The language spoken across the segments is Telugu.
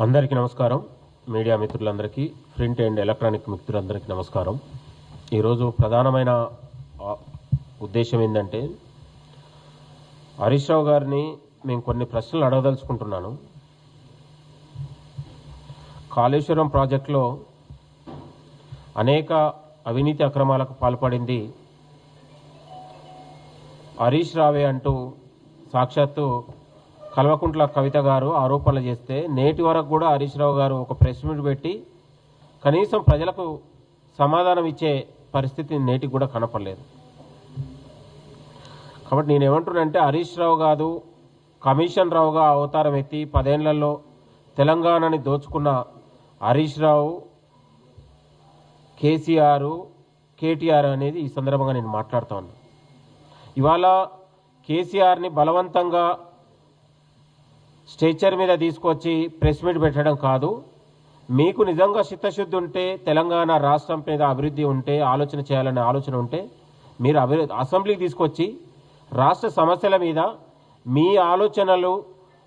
అందరికీ నమస్కారం. మీడియా మిత్రులందరికీ ప్రింట్ అండ్ ఎలక్ట్రానిక్ మిత్రులందరికీ నమస్కారం. ఈరోజు ప్రధానమైన ఉద్దేశం ఏంటంటే హరీష్ రావు గారిని మేము కొన్ని ప్రశ్నలు అడగదలుచుకుంటున్నాను. కాళేశ్వరం ప్రాజెక్టులో అనేక అవినీతి అక్రమాలకు పాల్పడింది హరీష్ రావే అంటూ సాక్షాత్తు కల్వకుంట్ల కవిత గారు ఆరోపణలు చేస్తే నేటి వరకు కూడా హరీష్ రావు గారు ఒక ప్రెస్ మీట్ పెట్టి కనీసం ప్రజలకు సమాధానం ఇచ్చే పరిస్థితి నేటికి కూడా కనపడలేదు. కాబట్టి నేను ఏమంటున్నానంటే హరీష్ రావు కాదు కమిషన్ రావుగా అవతారం ఎత్తి పదేళ్ళలో తెలంగాణని దోచుకున్న హరీష్ రావు కేసీఆర్ కేటీఆర్ అనేది ఈ సందర్భంగా నేను మాట్లాడుతాను ఉన్నాను ఇవాళ కేసీఆర్ని బలవంతంగా స్ట్రెచర్ మీద తీసుకొచ్చి ప్రెస్ మీట్ పెట్టడం కాదు. మీకు నిజంగా చిత్తశుద్ధి ఉంటే తెలంగాణ రాష్ట్రం మీద అభివృద్ధి ఉంటే ఆలోచన చేయాలనే ఆలోచన ఉంటే మీరు అభివృద్ధి అసెంబ్లీకి తీసుకొచ్చి రాష్ట్ర సమస్యల మీద మీ ఆలోచనలు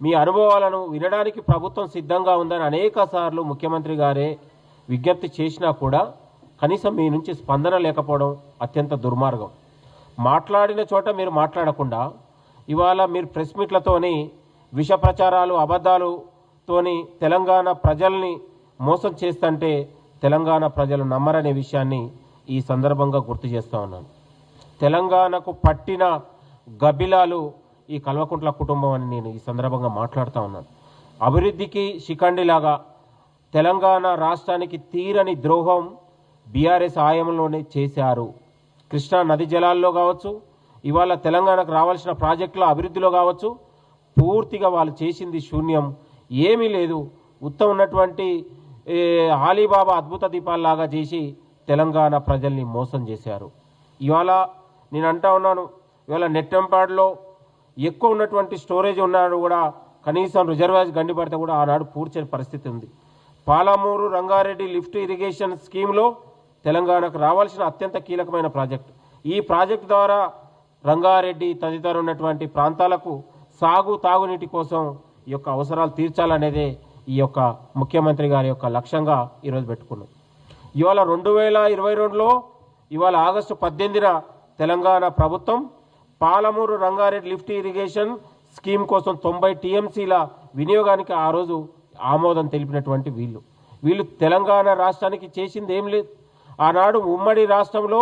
మీ అనుభవాలను వినడానికి ప్రభుత్వం సిద్ధంగా ఉందని అనేక సార్లు ముఖ్యమంత్రి గారే విజ్ఞప్తి చేసినా కూడా కనీసం మీ నుంచి స్పందన లేకపోవడం అత్యంత దుర్మార్గం. మాట్లాడిన చోట మీరు మాట్లాడకుండా ఇవాళ మీరు ప్రెస్ మీట్లతోని విష ప్రచారాలు అబద్ధాలుతోని తెలంగాణ ప్రజల్ని మోసం చేస్తుంటే తెలంగాణ ప్రజలు నమ్మరనే విషయాన్ని ఈ సందర్భంగా గుర్తు చేస్తూ ఉన్నాను. తెలంగాణకు పట్టిన గబిలాలు ఈ కల్వకుంట్ల కుటుంబం అని నేను ఈ సందర్భంగా మాట్లాడుతూ ఉన్నాను. అభివృద్ధికి శిఖండిలాగా తెలంగాణ రాష్ట్రానికి తీరని ద్రోహం బీఆర్ఎస్ ఆయంలోనే చేశారు. కృష్ణా నది జలాల్లో కావచ్చు ఇవాళ తెలంగాణకు రావాల్సిన ప్రాజెక్టుల అభివృద్ధిలో కావచ్చు పూర్తిగా వాళ్ళు చేసింది శూన్యం. ఏమీ లేదు. ఉత్తం ఉన్నటువంటి ఆలీబాబా అద్భుత దీపాల్లాగా చేసి తెలంగాణ ప్రజల్ని మోసం చేశారు. ఇవాళ నేను అంటా ఉన్నాను ఇవాళ నెట్టంపాడులో ఎక్కువ ఉన్నటువంటి స్టోరేజ్ ఉన్నాడు కూడా కనీసం రిజర్వాయర్స్ గండిపడితే కూడా ఆనాడు పూడ్చని పరిస్థితి ఉంది. పాలమూరు రంగారెడ్డి లిఫ్ట్ ఇరిగేషన్ స్కీమ్లో తెలంగాణకు రావాల్సిన అత్యంత కీలకమైన ప్రాజెక్టు. ఈ ప్రాజెక్టు ద్వారా రంగారెడ్డి తదితర ఉన్నటువంటి ప్రాంతాలకు సాగు తాగునీటి కోసం ఈ యొక్క అవసరాలు తీర్చాలనేదే ఈ యొక్క ముఖ్యమంత్రి గారి యొక్క లక్ష్యంగా ఈరోజు పెట్టుకున్నాం. ఇవాళ రెండు వేల ఇరవై రెండులో ఇవాళ ఆగస్టు పద్దెనిమిదిన తెలంగాణ ప్రభుత్వం Palamuru Rangareddy lift irrigation scheme కోసం తొంభై టీఎంసీల వినియోగానికి ఆ రోజు ఆమోదం తెలిపినటువంటి వీళ్ళు. వీళ్ళు తెలంగాణ రాష్ట్రానికి చేసింది ఏం లేదు. ఆనాడు ఉమ్మడి రాష్ట్రంలో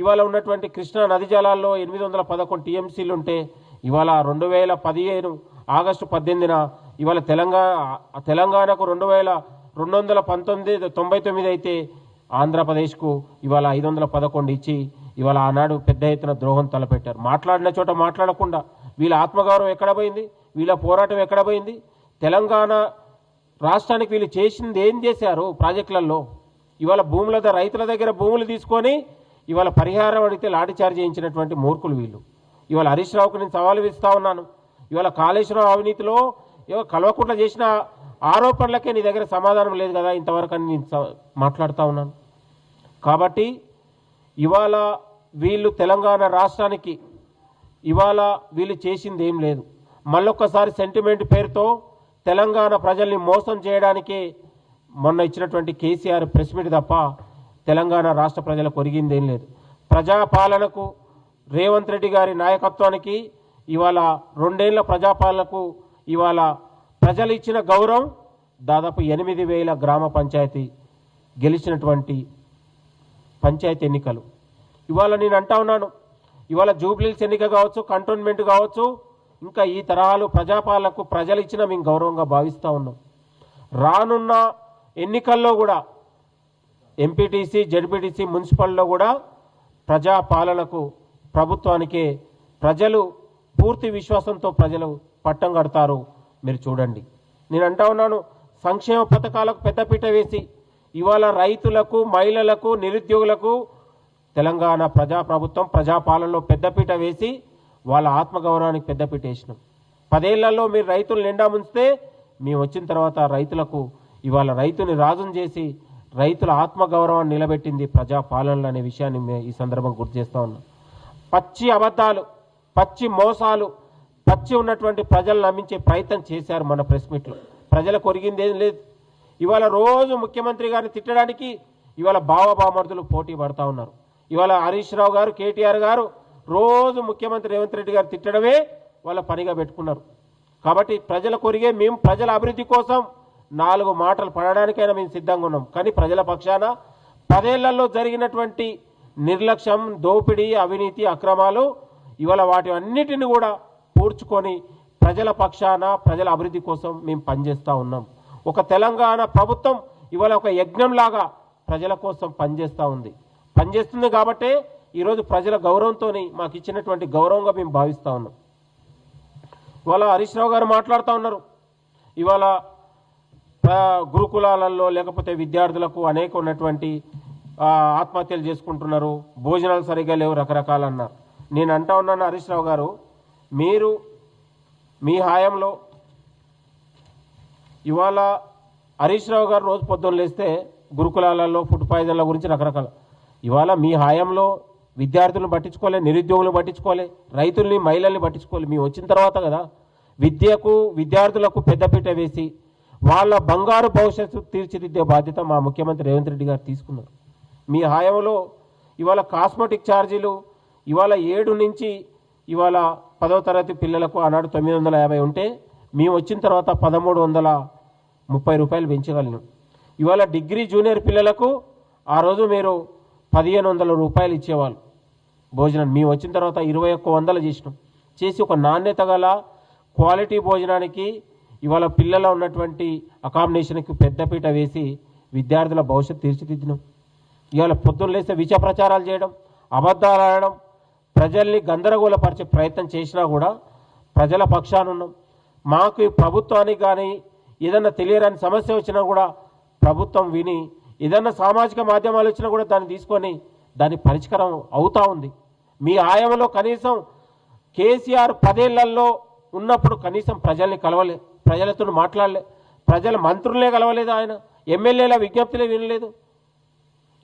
ఇవాళ ఉన్నటువంటి కృష్ణా నది జలాల్లో ఎనిమిది వందల పదకొండు టీఎంసీలు ఉంటే ఇవాళ రెండు వేల పదిహేను ఆగస్టు పద్దెనిమిదిన ఇవాళ తెలంగాణ తెలంగాణకు రెండు వేల రెండు వందల పంతొమ్మిది తొంభై తొమ్మిది అయితే ఆంధ్రప్రదేశ్కు ఇవాళ ఐదు వందల పదకొండు ఇచ్చి ఇవాళ ఆనాడు పెద్ద ఎత్తున ద్రోహం తలపెట్టారు. మాట్లాడిన చోట మాట్లాడకుండా వీళ్ళ ఆత్మగౌరవం ఎక్కడ పోయింది? వీళ్ళ పోరాటం ఎక్కడ పోయింది? తెలంగాణ రాష్ట్రానికి వీళ్ళు చేసింది ఏం చేశారు ప్రాజెక్టులలో? ఇవాళ భూముల ద- రైతుల దగ్గర భూములు తీసుకొని ఇవాళ పరిహారం అడిగితే లాఠీచార్జ్ చేయించినటువంటి మూర్ఖులు వీళ్ళు. ఇవాళ హరీష్ రావుకు నేను సవాలు విస్తూ ఉన్నాను. ఇవాళ కాళేశ్వరం అవినీతిలో ఇవాళ కల్వకుంట్ల చేసిన ఆరోపణలకే నీ దగ్గర సమాధానం లేదు కదా ఇంతవరకు అని నేను స- మాట్లాడుతూ ఉన్నాను. కాబట్టి ఇవాళ వీళ్ళు తెలంగాణ రాష్ట్రానికి ఇవాళ వీళ్ళు చేసింది ఏం లేదు. మళ్ళొక్కసారి సెంటిమెంట్ పేరుతో తెలంగాణ ప్రజల్ని మోసం చేయడానికే మొన్న ఇచ్చినటువంటి కేసీఆర్ ప్రెస్ మీట్ తప్ప తెలంగాణ రాష్ట్ర ప్రజలకు ఒరిగిందేం లేదు. ప్రజాపాలనకు రేవంత్ రెడ్డి గారి నాయకత్వానికి ఇవాళ రెండేళ్ళ ప్రజాపాలనకు ఇవాళ ప్రజలు ఇచ్చిన గౌరవం దాదాపు ఎనిమిది వేల గ్రామ పంచాయతీ గెలిచినటువంటి పంచాయతీ ఎన్నికలు. ఇవాళ నేను అంటా ఉన్నాను ఇవాళ జూబ్లీల్స్ ఎన్నిక కావచ్చు కంటోన్మెంట్ కావచ్చు ఇంకా ఈ తరహాలు ప్రజాపాలకు ప్రజలు ఇచ్చిన మేము గౌరవంగా భావిస్తూ ఉన్నాం. రానున్న ఎన్నికల్లో కూడా ఎంపీటీసీ జడ్పీటీసీ మున్సిపల్లో కూడా ప్రజాపాలనకు ప్రభుత్వానికే ప్రజలు పూర్తి విశ్వాసంతో ప్రజలు పట్టం కడతారు. మీరు చూడండి. నేను అంటా ఉన్నాను సంక్షేమ పథకాలకు పెద్దపీట వేసి ఇవాళ రైతులకు మహిళలకు నిరుద్యోగులకు తెలంగాణ ప్రజాప్రభుత్వం ప్రజాపాలనలో పెద్దపీట వేసి వాళ్ళ ఆత్మగౌరవానికి పెద్దపీట వేసినాం. పదేళ్ళలో మీరు రైతులు నిండా ముంచితే మేము వచ్చిన తర్వాత రైతులకు ఇవాళ రైతుని రాజును చేసి రైతుల ఆత్మగౌరవాన్ని నిలబెట్టింది ప్రజాపాలనలు అనే విషయాన్ని ఈ సందర్భం గుర్తు చేస్తా ఉన్నాం. పచ్చి అబద్ధాలు పచ్చి మోసాలు పచ్చి ఉన్నటువంటి ప్రజలు నమ్మించే ప్రయత్నం చేశారు మన ప్రెస్ మీట్లో. ప్రజలకు ఒరిగింది ఏం లేదు. ఇవాళ రోజు ముఖ్యమంత్రి గారిని తిట్టడానికి ఇవాళ బావబామర్దులు పోటీ పడతా ఉన్నారు. ఇవాళ హరీష్ రావు గారు కేటీఆర్ గారు రోజు ముఖ్యమంత్రి రేవంత్ రెడ్డి గారు తిట్టడమే వాళ్ళ పనిగా పెట్టుకున్నారు. కాబట్టి ప్రజల కొరిగే మేము ప్రజల అభివృద్ధి కోసం నాలుగు మాటలు పడడానికైనా మేము సిద్ధంగా ఉన్నాం. కానీ ప్రజల పక్షాన పదేళ్ళలో జరిగినటువంటి నిర్లక్ష్యం దోపిడీ అవినీతి అక్రమాలు ఇవాళ వాటి అన్నిటిని కూడా పూడ్చుకొని ప్రజల పక్షాన ప్రజల అభివృద్ధి కోసం మేము పనిచేస్తూ ఉన్నాం. ఒక తెలంగాణ ప్రభుత్వం ఇవాళ ఒక యజ్ఞంలాగా ప్రజల కోసం పనిచేస్తూ ఉంది. పనిచేస్తుంది కాబట్టే ఈరోజు ప్రజల గౌరవంతో మాకు ఇచ్చినటువంటి గౌరవంగా మేము భావిస్తూ ఉన్నాం. ఇవాళ హరీష్ రావు గారు మాట్లాడుతూ ఉన్నారు. ఇవాళ గురుకులాలలో లేకపోతే విద్యార్థులకు అనేక ఉన్నటువంటి ఆత్మహత్యలు చేసుకుంటున్నారు. భోజనాలు సరిగ్గా లేవు రకరకాలు అన్నారు నేను అంటా ఉన్నాను హరీష్ రావు గారు మీరు మీ హాయంలో ఇవాళ హరీష్ రావు గారు రోజు పొద్దున్న లేస్తే గురుకులాలలో ఫుడ్ పాయిజన్ల గురించి రకరకాల. ఇవాళ మీ హాయంలో విద్యార్థులను పట్టించుకోలే నిరుద్యోగులను పట్టించుకోలే రైతుల్ని మహిళల్ని పట్టించుకోలే. మేము వచ్చిన తర్వాత కదా విద్యకు విద్యార్థులకు పెద్దపీట వేసి వాళ్ళ బంగారు భవిష్యత్తు తీర్చిదిద్దే బాధ్యత మా ముఖ్యమంత్రి రేవంత్ రెడ్డి గారు తీసుకున్నారు. మీ హాయంలో ఇవాళ కాస్మెటిక్ ఛార్జీలు ఇవాళ ఏడు నుంచి ఇవాళ పదవ తరగతి పిల్లలకు ఆనాడు తొమ్మిది వందల యాభై ఉంటే మేము వచ్చిన తర్వాత పదమూడు వందల ముప్పై రూపాయలు పెంచగలను. ఇవాళ డిగ్రీ జూనియర్ పిల్లలకు ఆ రోజు మీరు పదిహేను వందల రూపాయలు ఇచ్చేవాళ్ళు. భోజనం మేము వచ్చిన తర్వాత ఇరవై ఒక్క వందలు చేసినాం. చేసి ఒక నాణ్యత గల క్వాలిటీ భోజనానికి ఇవాళ పిల్లల ఉన్నటువంటి అకామిడేషన్కి పెద్దపీట వేసి విద్యార్థుల భవిష్యత్తు తీర్చిదిద్దినాం. ఇవాళ పొద్దున్న లేస్తే విష ప్రచారాలు చేయడం అబద్ధాలు ఆడడం ప్రజల్ని గందరగోళపరిచే ప్రయత్నం చేసినా కూడా ప్రజల పక్షాన ఉన్నాం. మాకు ఈ ప్రభుత్వానికి కానీ ఏదన్నా తెలియరాని సమస్య వచ్చినా కూడా ప్రభుత్వం విని ఏదన్నా సామాజిక మాధ్యమాలు వచ్చినా కూడా దాన్ని తీసుకొని దాని పరిష్కారం అవుతా ఉంది. మీ ఆయంలో కనీసం కేసీఆర్ పదేళ్ళలో ఉన్నప్పుడు కనీసం ప్రజల్ని కలవలే ప్రజలతో మాట్లాడలే ప్రజల మంత్రులే కలవలేదు ఆయన ఎమ్మెల్యేల విజ్ఞప్తులే వినలేదు.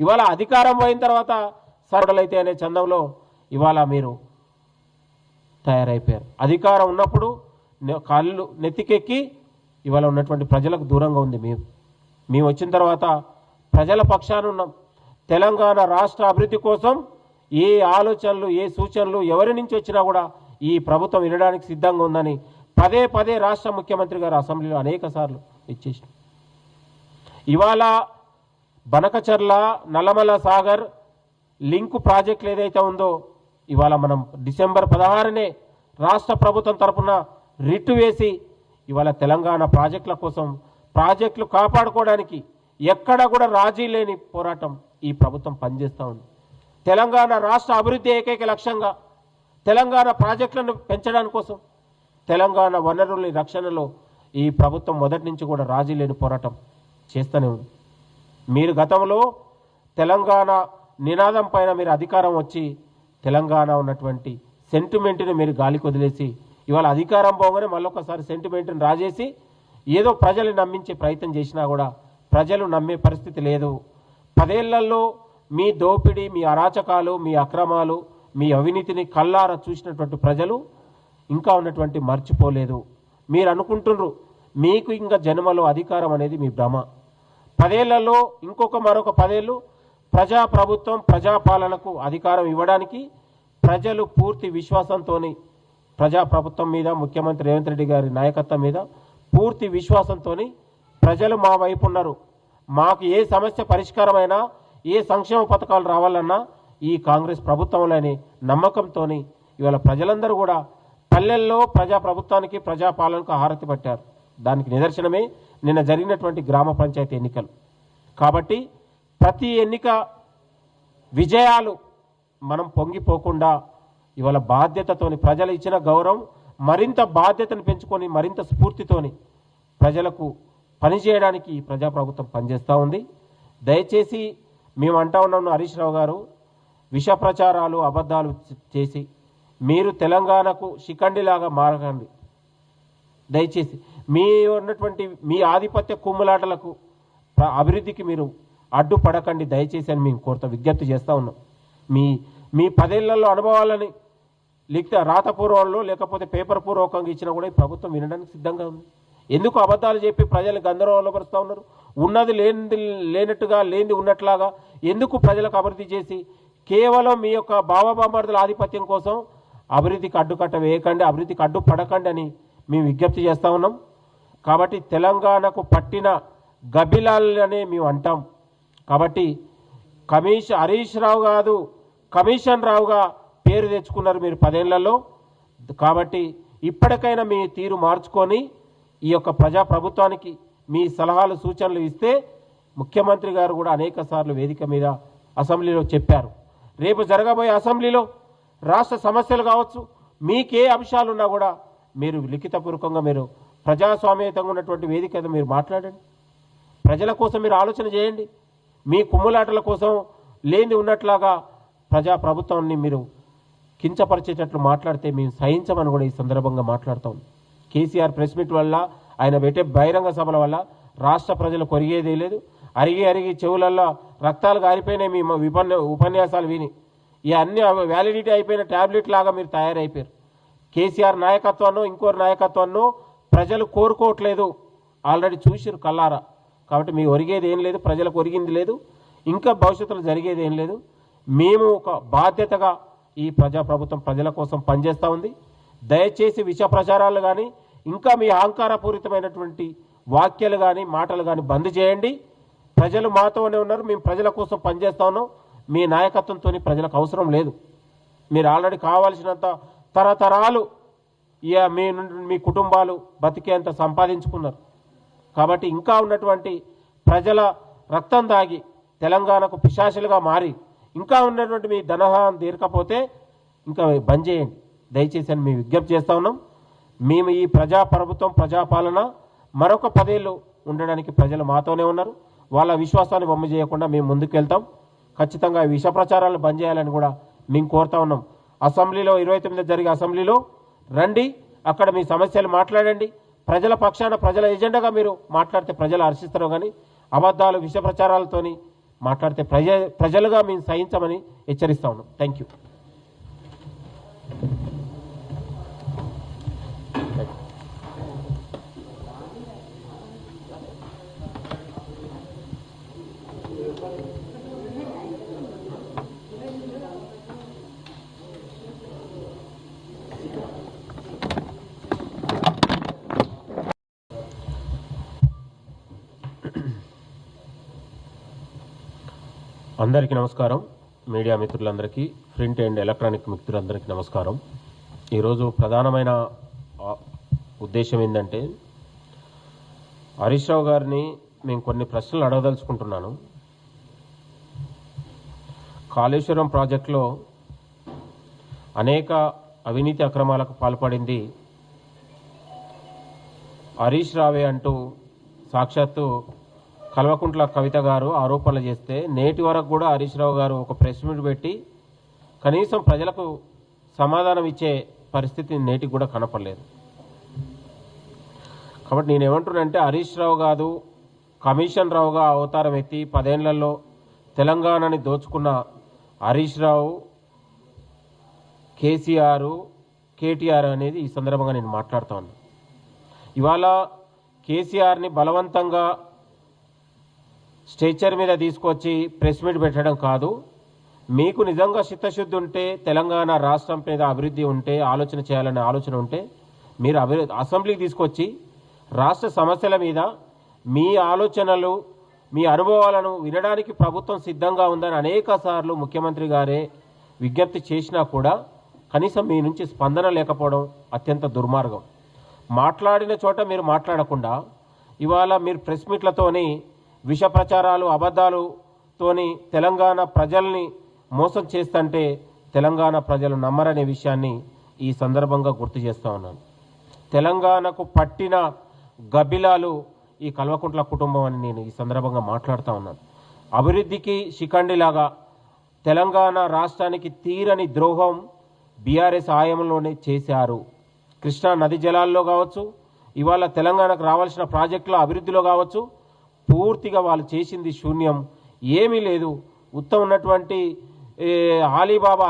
ఇవాళ అధికారం పోయిన తర్వాత సరుడలైతే అనే చందంలో ఇవాళ మీరు తయారైపోయారు. అధికారం ఉన్నప్పుడు కాళ్ళు నెత్తికెక్కి ఇవాళ ఉన్నటువంటి ప్రజలకు దూరంగా ఉంది మేము. మేము వచ్చిన తర్వాత ప్రజల పక్షాన ఉన్నాం తెలంగాణ రాష్ట్ర అభివృద్ధి కోసం ఏ ఆలోచనలు ఏ సూచనలు ఎవరి నుంచి వచ్చినా కూడా ఈ ప్రభుత్వం వినడానికి సిద్ధంగా ఉందని పదే పదే రాష్ట్ర ముఖ్యమంత్రి గారు అసెంబ్లీలో అనేక సార్లు ఇచ్చేసిన ఇవాళ బనకచర్ల నల్లమల సాగర్ లింకు ప్రాజెక్టులు ఏదైతే ఉందో ఇవాళ మనం డిసెంబర్ పదహారునే రాష్ట్ర ప్రభుత్వం తరఫున రిట్టు వేసి ఇవాళ తెలంగాణ ప్రాజెక్టుల కోసం ప్రాజెక్టులు కాపాడుకోవడానికి ఎక్కడ కూడా రాజీ లేని పోరాటం ఈ ప్రభుత్వం పనిచేస్తూ ఉంది. తెలంగాణ రాష్ట్ర అభివృద్ధి ఏకైక లక్ష్యంగా తెలంగాణ ప్రాజెక్టులను పెంచడానికి కోసం తెలంగాణ వనరుల రక్షణలో ఈ ప్రభుత్వం మొదటి నుంచి కూడా రాజీ లేని పోరాటం చేస్తూనే ఉంది. మీరు గతంలో తెలంగాణ నినాదం పైన మీరు అధికారం వచ్చి తెలంగాణ ఉన్నటువంటి సెంటిమెంట్ని మీరు గాలికి వదిలేసి ఇవాళ అధికారం పోగానే మళ్ళొకసారి సెంటిమెంట్ని రాజేసి ఏదో ప్రజల్ని నమ్మించే ప్రయత్నం చేసినా కూడా ప్రజలు నమ్మే పరిస్థితి లేదు. పదేళ్ళలో మీ దోపిడీ మీ అరాచకాలు మీ అక్రమాలు మీ అవినీతిని కల్లారా చూసినటువంటి ప్రజలు ఇంకా ఉన్నటువంటి మర్చిపోలేదు. మీరు అనుకుంటున్నారు మీకు ఇంకా జన్మలో అధికారం అనేది మీ భ్రమ. పదేళ్ళలో ఇంకొక మరొక పదేళ్ళు ప్రజా ప్రభుత్వం ప్రజాపాలనకు అధికారం ఇవ్వడానికి ప్రజలు పూర్తి విశ్వాసంతో ప్రజా ప్రభుత్వం మీద ముఖ్యమంత్రి రేవంత్ రెడ్డి గారి నాయకత్వం మీద పూర్తి విశ్వాసంతో ప్రజలు మా వైపు ఉన్నారు. మాకు ఏ సమస్య పరిష్కారమైనా ఏ సంక్షేమ పథకాలు రావాలన్నా ఈ కాంగ్రెస్ ప్రభుత్వంలోని నమ్మకంతో ఇవాళ ప్రజలందరూ కూడా పల్లెల్లో ప్రజా ప్రభుత్వానికి ప్రజాపాలనకు హారతి పట్టారు. దానికి నిదర్శనమే నిన్న జరిగినటువంటి గ్రామ పంచాయతీ ఎన్నికలు. కాబట్టి ప్రతి ఎన్నిక విజయాలు మనం పొంగిపోకుండా ఇవాళ బాధ్యతతోని ప్రజలు ఇచ్చిన గౌరవం మరింత బాధ్యతను పెంచుకొని మరింత స్ఫూర్తితోని ప్రజలకు పనిచేయడానికి ప్రజాప్రభుత్వం పనిచేస్తూ ఉంది. దయచేసి మేము అంటా ఉన్నాం హరీష్ రావు గారు విష ప్రచారాలు అబద్ధాలు చేసి మీరు తెలంగాణకు శిఖండిలాగా మారకండి. దయచేసి మీ ఉన్నటువంటి మీ ఆధిపత్య కుమ్ములాటలకు అభివృద్ధికి మీరు అడ్డుపడకండి. దయచేసి అని మేము కోరుతా విజ్ఞప్తి చేస్తూ ఉన్నాం. మీ మీ పదేళ్ళలో అనుభవాలని లిఖిత రాతపూర్వంలో లేకపోతే పేపర్ పూర్వకంగా ఇచ్చినా కూడా ఈ ప్రభుత్వం వినడానికి సిద్ధంగా ఉంది. ఎందుకు అబద్ధాలు చెప్పి ప్రజలు గందరగోళపరుస్తూ ఉన్నారు? ఉన్నది లేనిది లేనట్టుగా లేనిది ఉన్నట్లాగా ఎందుకు ప్రజలకు అభివృద్ధి చేసి కేవలం మీ యొక్క భావబామర్దుల ఆధిపత్యం కోసం అభివృద్ధికి అడ్డుకట్ట వేయకండి అభివృద్ధికి అడ్డు పడకండి అని మేము విజ్ఞప్తి చేస్తూ ఉన్నాం. కాబట్టి తెలంగాణకు పట్టిన గబిలాలనే మేము అంటాం. కాబట్టి కమిషన్ హరీష్ రావు కాదు కమిషన్ రావుగా పేరు తెచ్చుకున్నారు మీరు పదేళ్ళలో. కాబట్టి ఇప్పటికైనా మీ తీరు మార్చుకొని ఈ యొక్క ప్రజా ప్రభుత్వానికి మీ సలహాలు సూచనలు ఇస్తే ముఖ్యమంత్రి గారు కూడా అనేక సార్లు వేదిక మీద అసెంబ్లీలో చెప్పారు. రేపు జరగబోయే అసెంబ్లీలో రాష్ట్ర సమస్యలు కావచ్చు మీకే అంశాలున్నా కూడా మీరు లిఖితపూర్వకంగా మీరు ప్రజాస్వామ్యతంగా ఉన్నటువంటి వేదిక మీరు మాట్లాడండి. ప్రజల కోసం మీరు ఆలోచన చేయండి. మీ కుమ్ములాటల కోసం లేని ఉన్నట్లాగా ప్రజా ప్రభుత్వాన్ని మీరు కించపరిచేటట్లు మాట్లాడితే మేము సహించమని కూడా ఈ సందర్భంగా మాట్లాడతాం. కేసీఆర్ ప్రెస్ మీట్ వల్ల ఆయన పెట్టే బహిరంగ సభల వల్ల రాష్ట్ర ప్రజలు కొరిగేదే లేదు. అరిగి అరిగి చెవులల్లో రక్తాలు గారిపోయినాయి మీ విపన్య ఉపన్యాసాలు విని. ఈ అన్ని వ్యాలిడిటీ అయిపోయిన ట్యాబ్లెట్ లాగా మీరు తయారైపోయారు. కేసీఆర్ నాయకత్వాన్ని ఇంకోరి నాయకత్వాన్నో ప్రజలు కోరుకోవట్లేదు. ఆల్రెడీ చూసిరు కల్లారా కాబట్టి మీ ఒరిగేది ఏం లేదు ప్రజలకు ఒరిగింది లేదు ఇంకా భవిష్యత్తులో జరిగేది ఏం లేదు. మేము ఒక బాధ్యతగా ఈ ప్రజా ప్రభుత్వం ప్రజల కోసం పనిచేస్తూ ఉంది. దయచేసి విష ప్రచారాలు కానీ ఇంకా మీ అహంకారపూరితమైనటువంటి వాక్యాలు కానీ మాటలు కానీ బంద్ చేయండి. ప్రజలు మాతోనే ఉన్నారు మేము ప్రజల కోసం పనిచేస్తా ఉన్నాం. మీ నాయకత్వంతో ప్రజలకు అవసరం లేదు. మీరు ఆల్రెడీ కావాల్సినంత తరతరాలు ఇక మీ నుండి మీ కుటుంబాలు బతికేంత సంపాదించుకున్నారు. కాబట్టి ఇంకా ఉన్నటువంటి ప్రజల రక్తం దాగి తెలంగాణకు పిశాచులుగా మారి ఇంకా ఉన్నటువంటి మీ ధనహారం తీరకపోతే ఇంకా బంద్ చేయండి. దయచేసి అని మేము విజ్ఞప్తి చేస్తా ఉన్నాం. మేము ఈ ప్రజా ప్రభుత్వం ప్రజాపాలన మరొక పదేళ్ళు ఉండడానికి ప్రజలు మాతోనే ఉన్నారు. వాళ్ళ విశ్వాసాన్ని బొమ్మ చేయకుండా మేము ముందుకు వెళ్తాం ఖచ్చితంగా విష ప్రచారాలను బంద్ చేయాలని కూడా మేము కోరుతా ఉన్నాం. అసెంబ్లీలో ఇరవై తొమ్మిది జరిగే అసెంబ్లీలో రండి అక్కడ మీ సమస్యలు మాట్లాడండి. ప్రజల పక్షాన ప్రజల ఎజెండాగా మీరు మాట్లాడితే ప్రజలు హర్షిస్తారు కానీ అబద్ధాలు విష ప్రచారాలతోని మాట్లాడితే ప్రజ ప్రజలుగా మేము సహించమని హెచ్చరిస్తా ఉన్నాం. థ్యాంక్ యూ అందరికీ నమస్కారం. మీడియా మిత్రులందరికీ ప్రింట్ అండ్ ఎలక్ట్రానిక్ మిత్రులందరికీ నమస్కారం. ఈరోజు ప్రధానమైన ఉద్దేశం ఏంటంటే హరీష్ రావు గారిని మేము కొన్ని ప్రశ్నలు అడగదలుచుకుంటున్నాను. కాళేశ్వరం ప్రాజెక్టులో అనేక అవినీతి అక్రమాలకు పాల్పడింది హరీష్ రావే అంటూ సాక్షాత్తు కల్వకుంట్ల కవిత గారు ఆరోపణలు చేస్తే నేటి వరకు కూడా హరీష్ రావు గారు ఒక ప్రెస్ మీట్ పెట్టి కనీసం ప్రజలకు సమాధానం ఇచ్చే పరిస్థితి నేటికి కూడా కనపడలేదు. కాబట్టి నేను ఏమంటున్నానంటే హరీష్ రావు కాదు కమిషన్ రావుగా అవతారం ఎత్తి పదేళ్ళలో తెలంగాణని దోచుకున్న హరీష్ రావు కేసీఆర్ కేటీఆర్ అనేది ఈ సందర్భంగా నేను మాట్లాడుతాను ఉన్నాను ఇవాళ కేసీఆర్ని బలవంతంగా స్ట్రెచర్ మీద తీసుకొచ్చి ప్రెస్ మీట్ పెట్టడం కాదు. మీకు నిజంగా చిత్తశుద్ధి ఉంటే తెలంగాణ రాష్ట్రం మీద అభివృద్ధి ఉంటే ఆలోచన చేయాలనే ఆలోచన ఉంటే మీరు అభివృద్ధి అసెంబ్లీకి తీసుకొచ్చి రాష్ట్ర సమస్యల మీద మీ ఆలోచనలు మీ అనుభవాలను వినడానికి ప్రభుత్వం సిద్ధంగా ఉందని అనేక సార్లు ముఖ్యమంత్రి గారే విజ్ఞప్తి చేసినా కూడా కనీసం మీ నుంచి స్పందన లేకపోవడం అత్యంత దుర్మార్గం. మాట్లాడిన చోట మీరు మాట్లాడకుండా ఇవాళ మీరు ప్రెస్ మీట్లతోని విష ప్రచారాలు అబద్ధాలుతోని తెలంగాణ ప్రజల్ని మోసం చేస్తుంటే తెలంగాణ ప్రజలు నమ్మరనే విషయాన్ని ఈ సందర్భంగా గుర్తు చేస్తూ ఉన్నాను. తెలంగాణకు పట్టిన గబిలాలు ఈ కల్వకుంట్ల కుటుంబం అని నేను ఈ సందర్భంగా మాట్లాడుతూ ఉన్నాను. అభివృద్ధికి శిఖండిలాగా తెలంగాణ రాష్ట్రానికి తీరని ద్రోహం బీఆర్ఎస్ ఆయంలోనే చేశారు. కృష్ణా నది జలాల్లో కావచ్చు ఇవాళ తెలంగాణకు రావాల్సిన ప్రాజెక్టుల అభివృద్ధిలో కావచ్చు పూర్తిగా వాళ్ళు చేసింది శూన్యం. ఏమీ లేదు. ఉత్తమ ఉన్నటువంటి ఆలీబాబా